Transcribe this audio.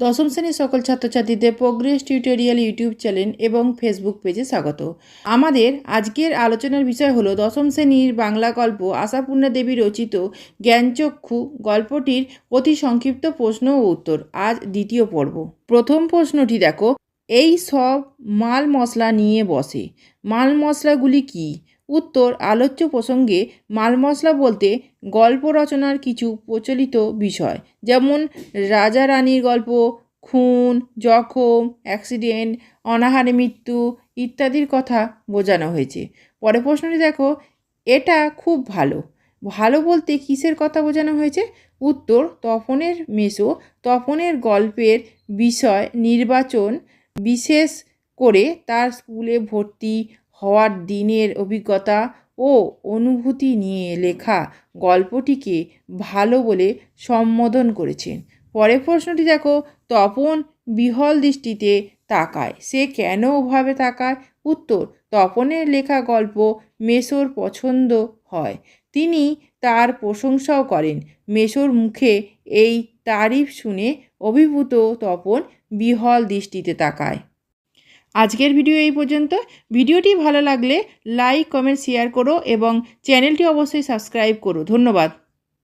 দশম শ্রেণির সকল ছাত্রছাত্রীদের প্রোগ্রেস টিউটোরিয়াল ইউটিউব চ্যানেল এবং ফেসবুক পেজে স্বাগত। আমাদের আজকের আলোচনার বিষয় হলো দশম শ্রেণির বাংলা গল্প আশাপূর্ণা দেবী রচিত জ্ঞানচক্ষু গল্পটির অতি সংক্ষিপ্ত প্রশ্ন ও উত্তর। আজ দ্বিতীয় পর্ব। প্রথম প্রশ্নটি দেখো, এই সব মাল মশলা নিয়ে বসে। মাল মশলাগুলি কী? উত্তর আলোচ্য প্রসঙ্গে মাল মশলা বলতে গল্প রচনার কিছু প্রচলিত বিষয়, যেমন রাজা রানীর গল্প, খুন, জখম, অ্যাক্সিডেন্ট, অনাহারে মৃত্যু ইত্যাদির কথা বোঝানো হয়েছে। পরে প্রশ্নটি দেখো, এটা খুব ভালো। ভালো বলতে কিসের কথা বোঝানো হয়েছে? উত্তর, তপনের মেসো তপনের গল্পের বিষয় নির্বাচন বিশেষ করে তার স্কুলে ভর্তি হওয়ার দিনের অভিজ্ঞতা ও অনুভূতি নিয়ে লেখা গল্পটিকে ভালো বলে সম্বোধন করেছেন। পরের প্রশ্নটি দেখো, তপন বিহল দৃষ্টিতে তাকায়। সে কেন ওভাবে তাকায়? উত্তর, তপনের লেখা গল্প মেসোর পছন্দ হয়। তিনি তার প্রশংসাও করেন। মেসোর মুখে এই তারিফ শুনে অভিভূত তপন বিহল দৃষ্টিতে তাকায়। আজকের ভিডিও এই পর্যন্ত। ভিডিওটি ভালো লাগলে লাইক, কমেন্ট, শেয়ার করো এবং চ্যানেলটি অবশ্যই সাবস্ক্রাইব করো। ধন্যবাদ।